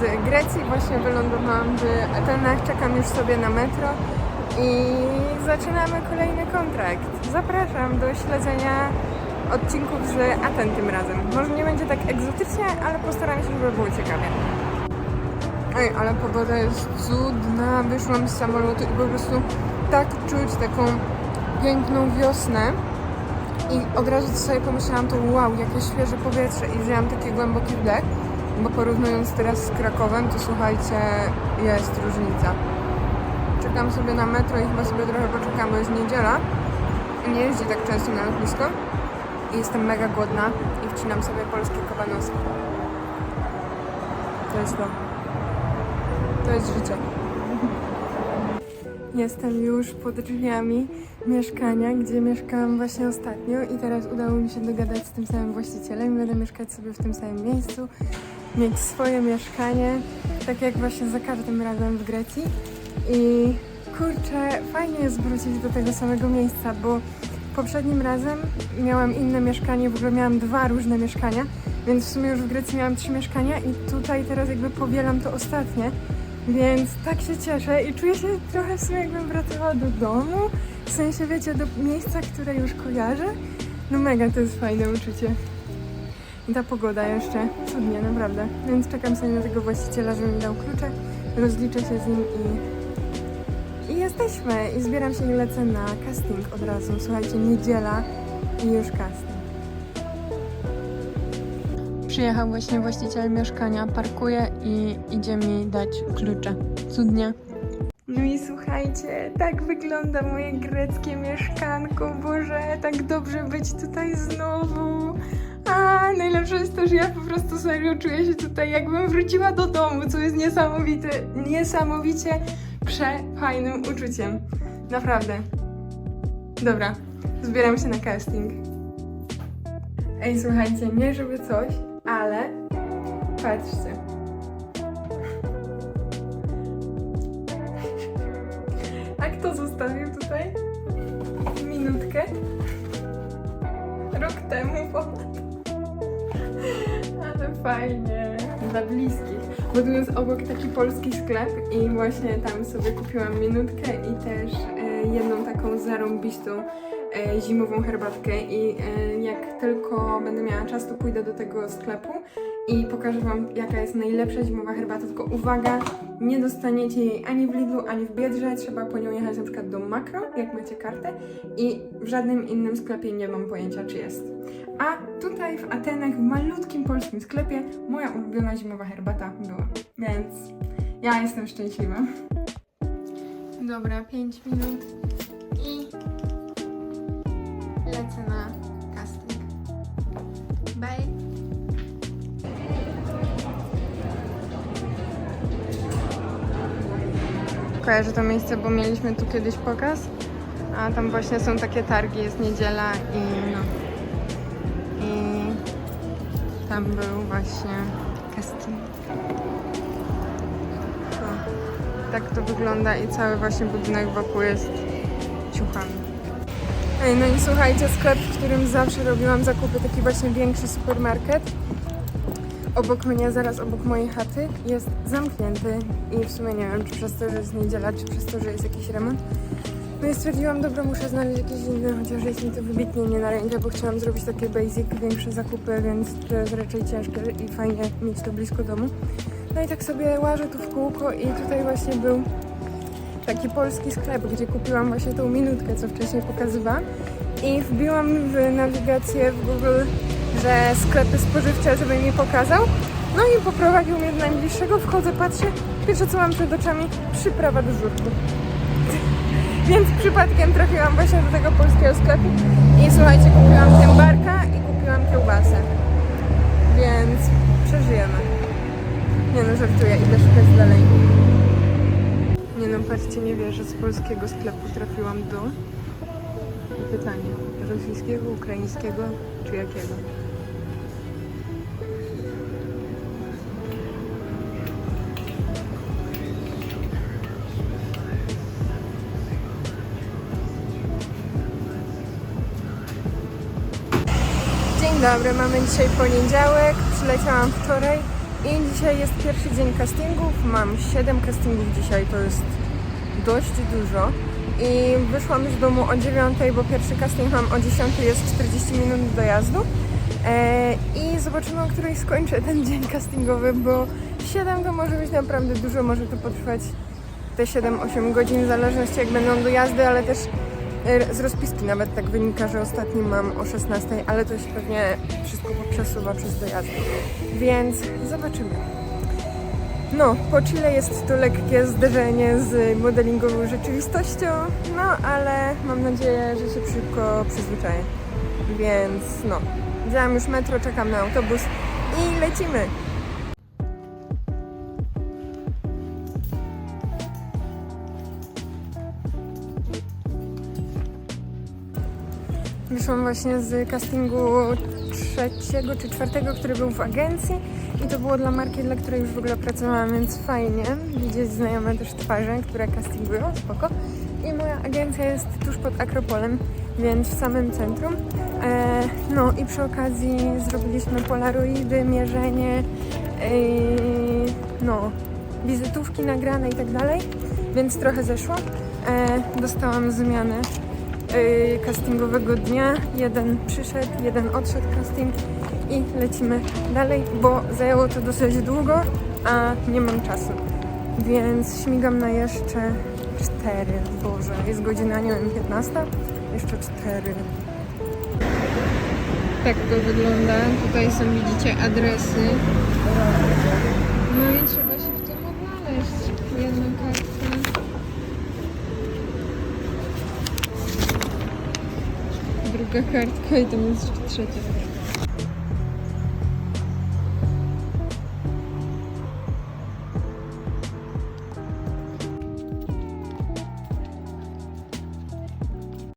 z Grecji. Właśnie wylądowałam w Atenach, czekam już sobie na metro i zaczynamy kolejny kontrakt. Zapraszam do śledzenia odcinków z Aten tym razem. Może nie będzie tak egzotycznie, ale postaram się, żeby było ciekawie. Ej, ale pogoda jest cudna. Wyszłam z samolotu i po prostu tak czuć taką piękną wiosnę. I od razu sobie pomyślałam to wow, jakie świeże powietrze i wzięłam taki głęboki wdech, bo porównując teraz z Krakowem, to słuchajcie, jest różnica. Czekam sobie na metro i chyba sobie trochę poczekam, bo jest niedziela. Nie jeździ tak często na lotnisko. I jestem mega głodna i wcinam sobie polskie kawanoski. To jest to. To jest życie. Jestem już pod drzwiami mieszkania, gdzie mieszkałam właśnie ostatnio i teraz udało mi się dogadać z tym samym właścicielem. Będę mieszkać sobie w tym samym miejscu, mieć swoje mieszkanie, tak jak właśnie za każdym razem w Grecji. I kurczę, fajnie jest wrócić do tego samego miejsca, bo poprzednim razem miałam inne mieszkanie, w ogóle miałam dwa różne mieszkania, więc w sumie już w Grecji miałam trzy mieszkania i tutaj teraz jakby powielam to ostatnie. Więc tak się cieszę i czuję się trochę w sumie jakbym wracała do domu. W sensie, wiecie, do miejsca, które już kojarzę. No mega to jest fajne uczucie. I ta pogoda jeszcze cudnie, naprawdę. Więc czekam sobie na tego właściciela, żeby mi dał klucze. Rozliczę się z nim i... I jesteśmy. I zbieram się i lecę na casting od razu. Słuchajcie, niedziela i już casting. Przyjechał właśnie właściciel mieszkania, parkuje i idzie mi dać klucze. Cudnie. No i słuchajcie, tak wygląda moje greckie mieszkanko. Boże, tak dobrze być tutaj znowu. A najlepsze jest to, że ja po prostu serio czuję się tutaj, jakbym wróciła do domu, co jest niesamowite, niesamowicie przefajnym uczuciem. Naprawdę. Dobra, zbieram się na casting. Ej, słuchajcie, nie żeby coś, ale patrzcie. A kto zostawił tutaj minutkę? Rok temu ponad. Fajnie. Dla bliskich. Bo tu jest obok taki polski sklep i właśnie tam sobie kupiłam minutkę i też e, jedną taką zarąbistą e, zimową herbatkę i e, jak tylko będę miała czas, to pójdę do tego sklepu i pokażę Wam, jaka jest najlepsza zimowa herbata. Tylko uwaga, nie dostaniecie jej ani w Lidlu, ani w Biedrze. Trzeba po nią jechać na przykład do Makro, jak macie kartę i w żadnym innym sklepie nie mam pojęcia, czy jest. A tutaj w Atenach, w malutkim polskim sklepie, moja ulubiona zimowa herbata była. Więc ja jestem szczęśliwa. Dobra, 5 minut i lecę na casting. Bye. Kojarzę to miejsce, bo mieliśmy tu kiedyś pokaz, a tam właśnie są takie targi, jest niedziela i no. Tam był właśnie casting. To, tak to wygląda i cały właśnie budynek wokół jest ciuchami. Ej, no i słuchajcie, sklep, w którym zawsze robiłam zakupy, taki właśnie większy supermarket, obok mnie, zaraz obok mojej chaty, jest zamknięty i w sumie nie wiem, czy przez to, że jest niedziela, czy przez to, że jest jakiś remont. No i stwierdziłam, dobra, muszę znaleźć jakiś inny, chociaż jest mi to wybitnie nie na rękę, bo chciałam zrobić takie basic, większe zakupy, więc to jest raczej ciężkie i fajnie mieć to blisko domu. No i tak sobie łażę tu w kółko i tutaj właśnie był taki polski sklep, gdzie kupiłam właśnie tą minutkę, co wcześniej pokazywałam. I wbiłam w nawigację w Google, że sklepy spożywcze, żeby mi pokazał. No i poprowadził mnie do najbliższego, wchodzę, patrzę, pierwsze co mam przed oczami, przyprawa do żurku. Więc przypadkiem trafiłam właśnie do tego polskiego sklepu i słuchajcie, kupiłam tębarka i kupiłam kiełbasę. Więc przeżyjemy. Nie no, żartuję, idę szukać dalej. Nie no, patrzcie, nie wierzę, z polskiego sklepu trafiłam do... Pytanie, rosyjskiego, ukraińskiego czy jakiego? Dzień dobry, mamy dzisiaj poniedziałek, przyleciałam wczoraj I dzisiaj jest pierwszy dzień castingów. Mam 7 castingów dzisiaj, to jest dość dużo. I wyszłam z domu o 9, bo pierwszy casting mam o 10, jest 40 minut dojazdu. E, I zobaczymy, o której skończę ten dzień castingowy, bo 7 to może być naprawdę dużo, może to potrwać te 7-8 godzin, w zależności jak będą dojazdy, ale też z rozpiski nawet tak wynika, że ostatni mam o 16, ale to się pewnie wszystko poprzesuwa przez dojazdy. Więc zobaczymy. No, po Chile jest to lekkie zderzenie z modelingową rzeczywistością, no ale mam nadzieję, że się szybko przyzwyczaję. Więc no, wziąłem już metro, czekam na autobus i lecimy. Wyszłam właśnie z castingu trzeciego czy czwartego, który był w agencji i to było dla marki, dla której już w ogóle pracowałam, więc fajnie widzieć znajome też twarze, które castingują, spoko. I moja agencja jest tuż pod Akropolem, więc w samym centrum. E, no i przy okazji zrobiliśmy polaroidy, mierzenie, e, no, wizytówki nagrane i tak dalej, więc trochę zeszło. E, dostałam zmianę y, castingowego dnia. Jeden przyszedł, jeden odszedł casting i lecimy dalej, bo zajęło to dosyć długo, a nie mam czasu. Więc śmigam na jeszcze 4. Boże, jest godzina, nie wiem, 15? Jeszcze 4. Tak to wygląda. Tutaj są, widzicie, adresy. No i trzeba się w tym odnaleźć. Jedna kartka. Druga kartka i tam jest jeszcze trzecia.